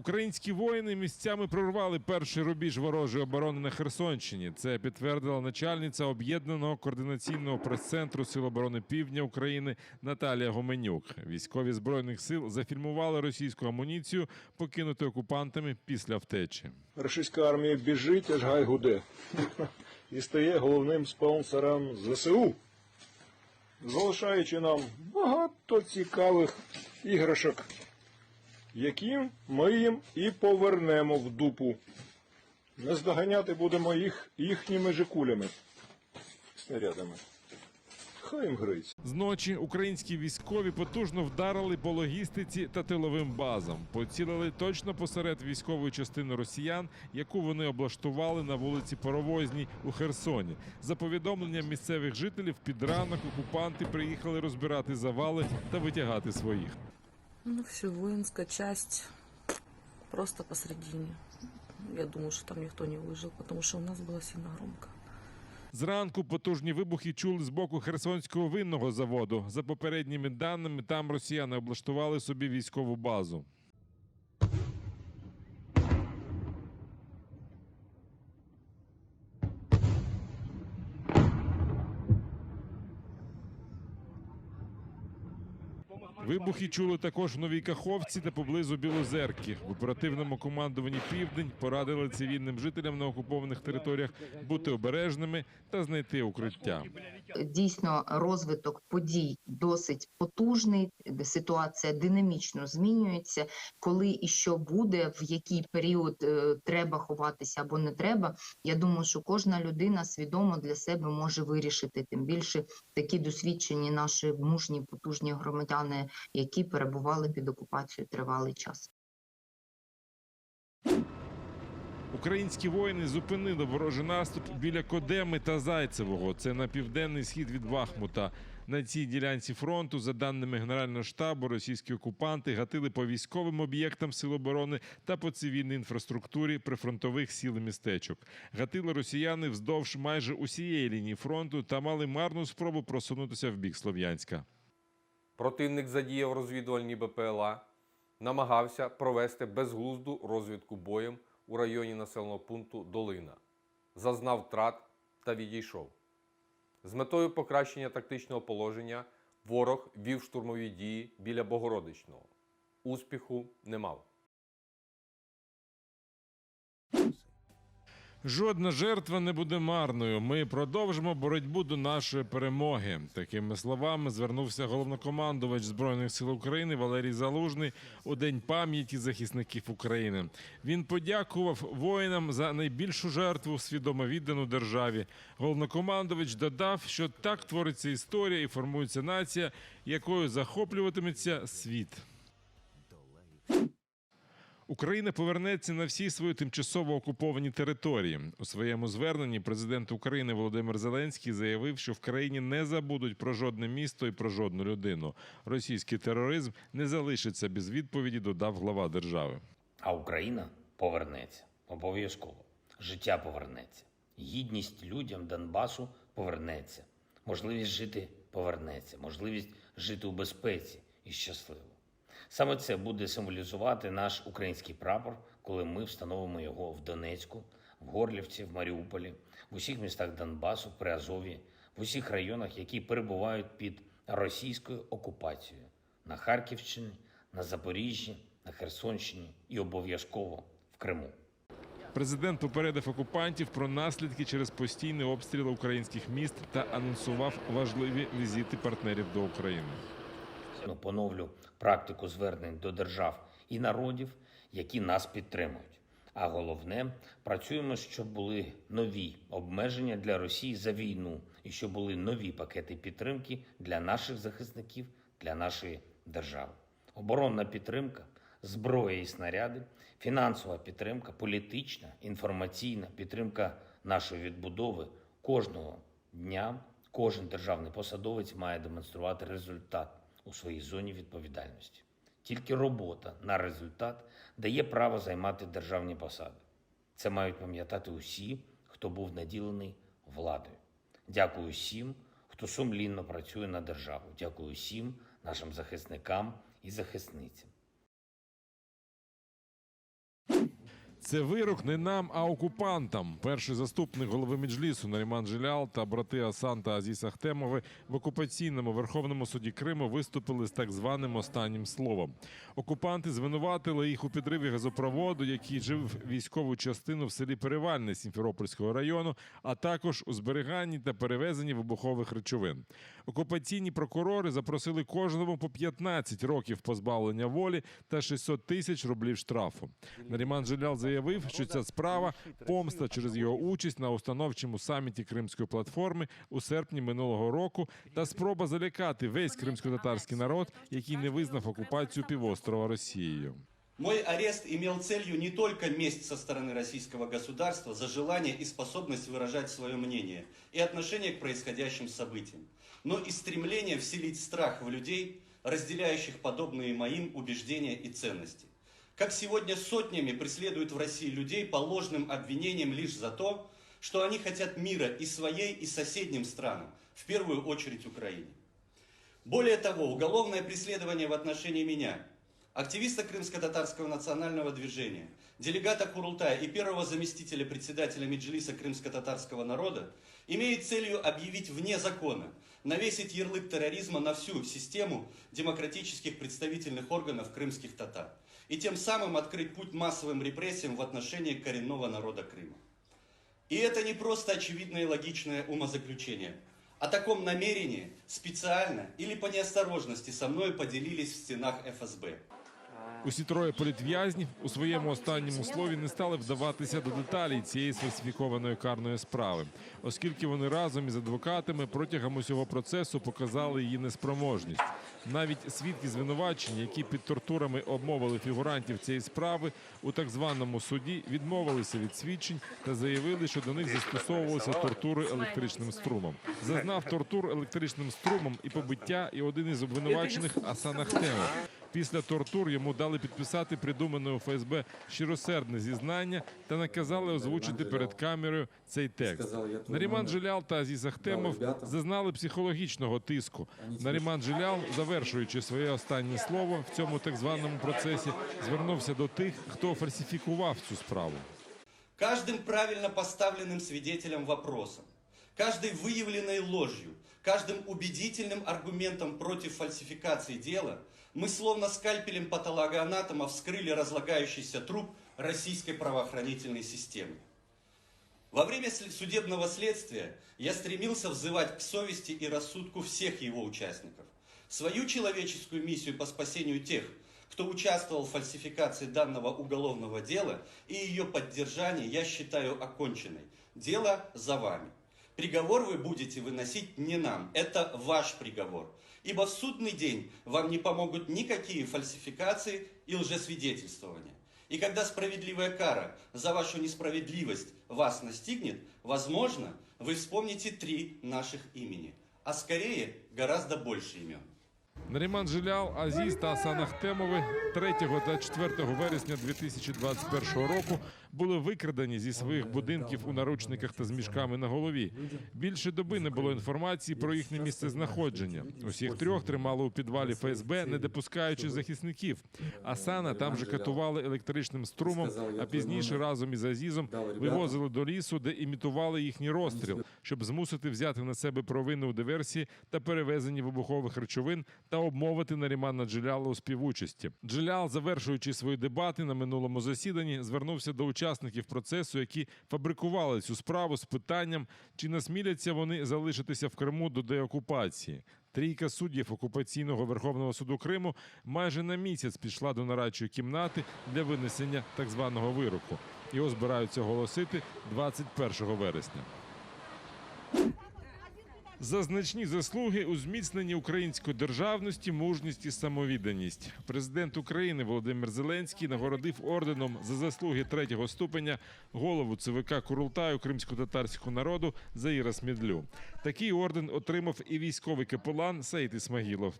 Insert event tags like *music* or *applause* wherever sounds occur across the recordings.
Українські воїни місцями прорвали перший рубіж ворожої оборони на Херсонщині. Це підтвердила начальниця об'єднаного координаційного прес-центру Сил оборони Півдня України Наталія Гоменюк. Військові збройних сил зафільмували російську амуніцію, покинуту окупантами після втечі. Російська армія біжить, аж гай гуде. *laughs* І стає головним спонсором ЗСУ, залишаючи нам багато цікавих іграшок, які ми їм і повернемо в дупу. Наздоганяти будемо їх їхніми же кулями, снарядами. Хай їм гриться. Зночі українські військові потужно вдарили по логістиці та тиловим базам. Поцілили точно посеред військової частини росіян, яку вони облаштували на вулиці Паровозній у Херсоні. За повідомленням місцевих жителів, під ранок окупанти приїхали розбирати завали та витягати своїх. Ну, все, воинская часть просто посредине. Я думаю, что там никто не выжил, потому что у нас было сильно громко. Зранку потужні вибухи чули з боку Херсонського винного заводу. За попередніми даними, там росіяни облаштували собі військову базу. Вибухи чули також в Новій Каховці та поблизу Білозерки. В оперативному командуванні Південь порадили цивільним жителям на окупованих територіях бути обережними та знайти укриття. дійсно розвиток подій досить потужний. Ситуація динамічно змінюється. Коли і що буде, в який період е, треба ховатися або не треба. Я думаю, що кожна людина свідомо для себе може вирішити. Тим більше такі досвідчені наші мужні потужні громадяни, які перебували під окупацією тривалий час. Українські воїни зупинили ворожий наступ біля Кодеми та Зайцевого. Це на південний схід від Бахмута. На цій ділянці фронту, за даними Генерального штабу, російські окупанти гатили по військовим об'єктам сил оборони та по цивільній інфраструктурі прифронтових сіл і містечок. Гатили росіяни вздовж майже усієї лінії фронту та мали марну спробу просунутися в бік Слов'янська. Противник задіяв розвідувальні БПЛА, намагався провести безглузду розвідку боєм у районі населеного пункту Долина, зазнав втрат та відійшов. З метою покращення тактичного положення ворог вів штурмові дії біля Богородичного. Успіху не мав. Жодна жертва не буде марною. Ми продовжимо боротьбу до нашої перемоги. Такими словами звернувся головнокомандувач збройних сил України Валерій Залужний у день пам'яті захисників України. Він подякував воїнам за найбільшу жертву свідомо віддану державі. Головнокомандувач додав, що так твориться історія і формується нація, якою захоплюватиметься світ. Україна повернеться на всі свої тимчасово окуповані території. У своєму зверненні президент України Володимир Зеленський заявив, що в країні не забудуть про жодне місто і про жодну людину. Російський тероризм не залишиться без відповіді, додав глава держави. А Україна повернеться обов'язково. Життя повернеться. Гідність людям Донбасу повернеться. Можливість жити повернеться. Можливість жити у безпеці і щасливо. Саме це буде символізувати наш український прапор, коли ми встановимо його в Донецьку, в Горлівці, в Маріуполі, в усіх містах Донбасу, в Приазов'ї, в усіх районах, які перебувають під російською окупацією на Харківщині, на Запоріжжі, на Херсонщині і обов'язково в Криму. Президент попередив окупантів про наслідки через постійні обстріли українських міст та анонсував важливі візити партнерів до України. Поновлю практику звернень до держав і народів, які нас підтримують. А головне, працюємо, щоб були нові обмеження для Росії за війну, і щоб були нові пакети підтримки для наших захисників, для нашої держави. Оборонна підтримка, зброя і снаряди, фінансова підтримка, політична, інформаційна підтримка нашої відбудови кожного дня. Кожен державний посадовець має демонструвати результат у своїй зоні відповідальності. Тільки робота на результат дає право займати державні посади. Це мають пам'ятати усі, хто був наділений владою. Дякую всім, хто сумлінно працює на державу. Дякую всім нашим захисникам і захисницям. Це вирок не нам, а окупантам. Перший заступник голови Меджлісу Наріман Жилял та брати Асан та Азіс Ахтемови в окупаційному Верховному суді Криму виступили з так званим останнім словом. Окупанти звинуватили їх у підриві газопроводу, який жив військову частину в селі Перевальне Сімферопольського району, а також у зберіганні та перевезенні вибухових речовин. Окупаційні прокурори запросили кожному по 15 років позбавлення волі та 600 тисяч рублів штрафу. Наріман Жилял заявив, що ця справа помста через його участь на установчому саміті Кримської платформи у серпні минулого року та спроба залякати весь кримсько-татарський народ, який не визнав окупацію півострова Росією. Мой арест имел целью не только месть со стороны российского государства за желание и способность выражать свое мнение и отношение к происходящим событиям, но и стремление вселить страх в людей, разделяющих подобные моим убеждения и ценности. Как сегодня сотнями преследуют в России людей по ложным обвинениям лишь за то, что они хотят мира и своей, и соседним странам, в первую очередь Украине. Более того, уголовное преследование в отношении меня, активиста Крымско-Татарского национального движения, делегата Курултая и первого заместителя председателя Меджлиса Крымско-Татарского народа, имеет целью объявить вне закона, навесить ярлык терроризма на всю систему демократических представительных органов крымских татар и тем самым открыть путь массовым репрессиям в отношении коренного народа Крыма. И это не просто очевидное и логичное умозаключение. О таком намерении специально или по неосторожности со мной поделились в стенах ФСБ. Усі троє політв'язнів у своєму останньому слові не стали вдаватися до деталей цієї сфальсифікованої карної справи, оскільки вони разом із адвокатами протягом усього процесу показали її неспроможність. Навіть свідки звинувачення, які під тортурами обмовили фігурантів цієї справи, у так званому суді відмовилися від свідчень та заявили, що до них застосовувалися тортури електричним струмом. Зазнав тортур електричним струмом і побиття, і один із обвинувачених Асан Ахтемов. Після тортур йому дали підписати придумане у ФСБ щиросердне зізнання та наказали озвучити перед камерою цей текст. Наріман Жилял та Азіз Ахтемов зазнали психологічного тиску. Наріман Жилял, завершуючи своє останнє слово в цьому так званому процесі, звернувся до тих, хто фальсифікував цю справу. Каждым правильно поставленным свидетелем вопросом, каждой выявленной ложью, каждым убедительным аргументом против фальсификации дела мы словно скальпелем патологоанатома вскрыли разлагающийся труп российской правоохранительной системы. Во время судебного следствия я стремился взывать к совести и рассудку всех его участников. Свою человеческую миссию по спасению тех, кто участвовал в фальсификации данного уголовного дела и ее поддержании я считаю оконченной. Дело за вами. Приговор вы будете выносить не нам, это ваш приговор. Ибо в судный день вам не помогут никакие фальсификации и лжесвидетельствования. И когда справедливая кара за вашу несправедливость вас настигнет, возможно, вы вспомните три наших имени, а скорее гораздо больше имен. Наріман Жилял, Азіз та Асан Ахтемови 3 та 4 вересня 2021 року були викрадені зі своїх будинків у наручниках та з мішками на голові. Більше доби не було інформації про їхнє місце знаходження. Усіх трьох тримали у підвалі ФСБ, не допускаючи захисників. Асана там же катували електричним струмом, а пізніше разом із Азізом вивозили до лісу, де імітували їхній розстріл, щоб змусити взяти на себе провину у диверсії та перевезенні вибухових речовин та обмовити Нарімана Джиляла у співучасті. Джилял, завершуючи свої дебати на минулому засіданні, звернувся до учасників процесу, які фабрикували цю справу з питанням, чи насміляться вони залишитися в Криму до деокупації. Трійка суддів окупаційного Верховного суду Криму майже на місяць пішла до нарадчої кімнати для винесення так званого вироку. Його збираються оголосити 21 вересня. За значні заслуги у зміцненні української державності, мужність і самовідданість. Президент України Володимир Зеленський нагородив орденом за заслуги третього ступеня голову ЦВК Курултаю кримсько-татарського народу Заїра Смідлю. Такий орден отримав і військовий капелан Саїд Ісмагілов.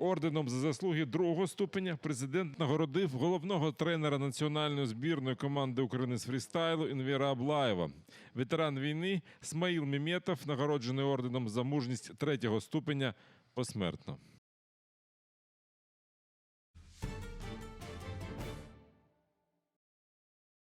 Орденом за заслуги другого ступеня президент нагородив головного тренера національної збірної команди України з фрістайлу Інвіра Аблаєва. Ветеран війни Смаїл Міметов нагороджений орденом за мужність третього ступеня посмертно.